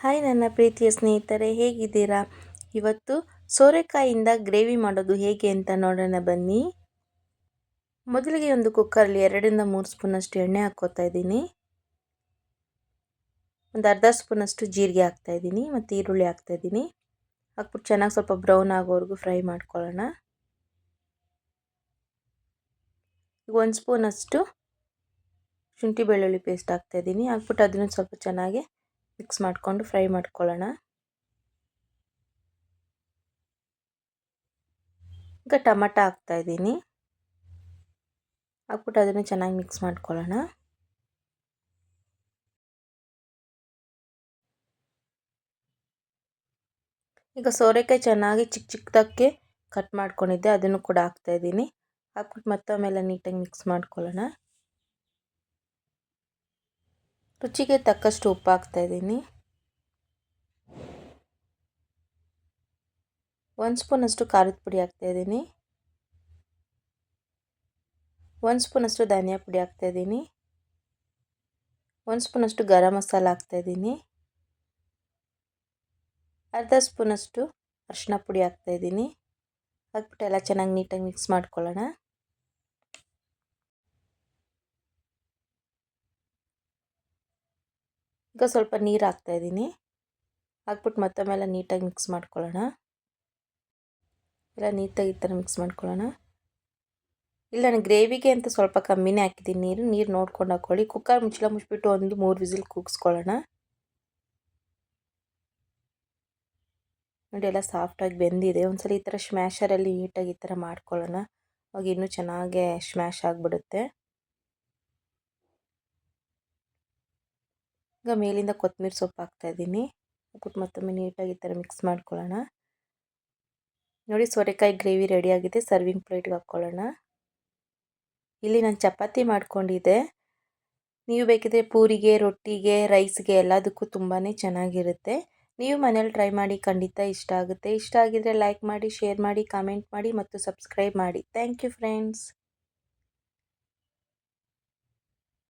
Hi ನನ್ನ ಪ್ರೀತಿಯ ಸ್ನೇಹಿತರೆ, ಹೇಗಿದ್ದೀರಾ? ಇವತ್ತು ಸೋರೆಕಾಯಿಂದ ಗ್ರೇವಿ ಮಾಡೋದು ಹೇಗೆ ಅಂತ ನೋಡೋಣ ಬನ್ನಿ. ಮೊದಲಿಗೆ ಒಂದು ಕುಕ್ಕರಲ್ಲಿ ಎರಡರಿಂದ ಮೂರು ಸ್ಪೂನಷ್ಟು ಎಣ್ಣೆ ಹಾಕ್ಕೋತಾ ಇದ್ದೀನಿ. ಒಂದು ಅರ್ಧ ಸ್ಪೂನಷ್ಟು ಜೀರಿಗೆ ಹಾಕ್ತಾಯಿದ್ದೀನಿ ಮತ್ತು ಈರುಳ್ಳಿ ಹಾಕ್ತಾಯಿದ್ದೀನಿ ಹಾಕ್ಬಿಟ್ಟು ಚೆನ್ನಾಗಿ ಸ್ವಲ್ಪ ಬ್ರೌನ್ ಆಗೋವರೆಗೂ ಫ್ರೈ ಮಾಡ್ಕೊಳ್ಳೋಣ. ಈಗ ಒಂದು ಸ್ಪೂನಷ್ಟು ಶುಂಠಿ ಬೆಳ್ಳುಳ್ಳಿ ಪೇಸ್ಟ್ ಹಾಕ್ತಾಯಿದ್ದೀನಿ ಹಾಕ್ಬಿಟ್ಟು ಅದನ್ನು ಸ್ವಲ್ಪ ಚೆನ್ನಾಗಿ ಮಿಕ್ಸ್ ಮಾಡಿಕೊಂಡು ಫ್ರೈ ಮಾಡ್ಕೊಳ್ಳೋಣ. ಈಗ ಟೊಮಟ ಹಾಕ್ತಾಯಿದ್ದೀನಿ ಹಾಕ್ಬಿಟ್ಟು ಅದನ್ನು ಚೆನ್ನಾಗಿ ಮಿಕ್ಸ್ ಮಾಡ್ಕೊಳ್ಳೋಣ. ಈಗ ಸೋರೆಕಾಯಿ ಚೆನ್ನಾಗಿ ಚಿಕ್ಕ ಚಿಕ್ಕದಕ್ಕೆ ಕಟ್ ಮಾಡ್ಕೊಂಡಿದ್ದೆ, ಅದನ್ನು ಕೂಡ ಹಾಕ್ತಾಯಿದ್ದೀನಿ ಹಾಕ್ಬಿಟ್ಟು ಮತ್ತೊಮ್ಮೆಲ್ಲ ನೀಟಾಗಿ ಮಿಕ್ಸ್ ಮಾಡ್ಕೊಳ್ಳೋಣ. ರುಚಿಗೆ ತಕ್ಕಷ್ಟು ಉಪ್ಪು ಹಾಕ್ತಾಯಿದ್ದೀನಿ ಒಂದು ಸ್ಪೂನಷ್ಟು ಖಾರದ ಪುಡಿ ಹಾಕ್ತಾಯಿದ್ದೀನಿ ಒಂದು ಸ್ಪೂನಷ್ಟು ಧನಿಯಾ ಪುಡಿ ಹಾಕ್ತಾಯಿದ್ದೀನಿ ಒಂದು ಸ್ಪೂನಷ್ಟು ಗರಂ ಮಸಾಲ ಹಾಕ್ತಾಯಿದ್ದೀನಿ ಅರ್ಧ ಸ್ಪೂನಷ್ಟು ಅರಿಶಿನ ಪುಡಿ ಹಾಕ್ತಾಯಿದ್ದೀನಿ ಹಾಕ್ಬಿಟ್ಟು ಎಲ್ಲ ಚೆನ್ನಾಗಿ ನೀಟಾಗಿ ಮಿಕ್ಸ್ ಮಾಡ್ಕೊಳ್ಳೋಣ. ಈಗ ಸ್ವಲ್ಪ ನೀರು ಹಾಕ್ತಾಯಿದ್ದೀನಿ ಹಾಕ್ಬಿಟ್ಟು ಮತ್ತೊಮ್ಮೆಲ್ಲ ನೀಟಾಗಿ ಮಿಕ್ಸ್ ಮಾಡ್ಕೊಳ್ಳೋಣ. ಎಲ್ಲ ನೀಟಾಗಿ ಈ ಥರ ಮಿಕ್ಸ್ ಮಾಡ್ಕೊಳ್ಳೋಣ. ಇಲ್ಲ, ನಾನು ಗ್ರೇವಿಗೆ ಅಂತ ಸ್ವಲ್ಪ ಕಮ್ಮಿನೇ ಹಾಕಿದ್ದೀನಿ ನೀರು. ನೀರು ನೋಡ್ಕೊಂಡು ಹಾಕ್ಕೊಳ್ಳಿ ಕುಕ್ಕರ್ ಮುಚ್ಚಲ ಮುಚ್ಚಿಬಿಟ್ಟು ಒಂದು ಮೂರು ವಿಸಿಲ್ ಕೂಗಿಸ್ಕೊಳ್ಳೋಣ. ನೋಡಿ, ಎಲ್ಲ ಸಾಫ್ಟಾಗಿ ಬೆಂದಿದೆ. ಒಂದ್ಸಲ ಈ ಥರ ಸ್ಮ್ಯಾಶರಲ್ಲಿ ನೀಟಾಗಿ ಈ ಥರ ಮಾಡ್ಕೊಳ್ಳೋಣ. ಅವಾಗ ಇನ್ನೂ ಚೆನ್ನಾಗೇ ಸ್ಮ್ಯಾಶ್ ಆಗಿಬಿಡುತ್ತೆ. ಈಗ ಮೇಲಿಂದ ಕೊತ್ತಂಬರಿ ಸೊಪ್ಪು ಹಾಕ್ತಾಯಿದ್ದೀನಿ ಹಾಕ್ಬಿಟ್ಟು ಮತ್ತೊಮ್ಮೆ ನೀಟಾಗಿ ಈ ಥರ ಮಿಕ್ಸ್ ಮಾಡ್ಕೊಳ್ಳೋಣ. ನೋಡಿ ಸೋರೆಕಾಯಿ ಗ್ರೇವಿ ರೆಡಿಯಾಗಿದೆ ಸರ್ವಿಂಗ್ ಪ್ಲೇಟ್ಗೆ ಹಾಕ್ಕೊಳ್ಳೋಣ. ಇಲ್ಲಿ ನಾನು ಚಪಾತಿ ಮಾಡ್ಕೊಂಡಿದ್ದೆ. ನೀವು ಬೇಕಿದ್ರೆ ಪೂರಿಗೆ, ರೊಟ್ಟಿಗೆ ರೈಸ್ಗೆ ಎಲ್ಲದಕ್ಕೂ ತುಂಬಾ ಚೆನ್ನಾಗಿರುತ್ತೆ. ನೀವು ಮನೇಲಿ ಟ್ರೈ ಮಾಡಿ ಖಂಡಿತ ಇಷ್ಟ ಆಗುತ್ತೆ. ಇಷ್ಟ ಆಗಿದರೆ ಲೈಕ್ ಮಾಡಿ ಶೇರ್ ಮಾಡಿ ಕಾಮೆಂಟ್ ಮಾಡಿ ಮತ್ತು ಸಬ್ಸ್ಕ್ರೈಬ್ ಮಾಡಿ. Thank you friends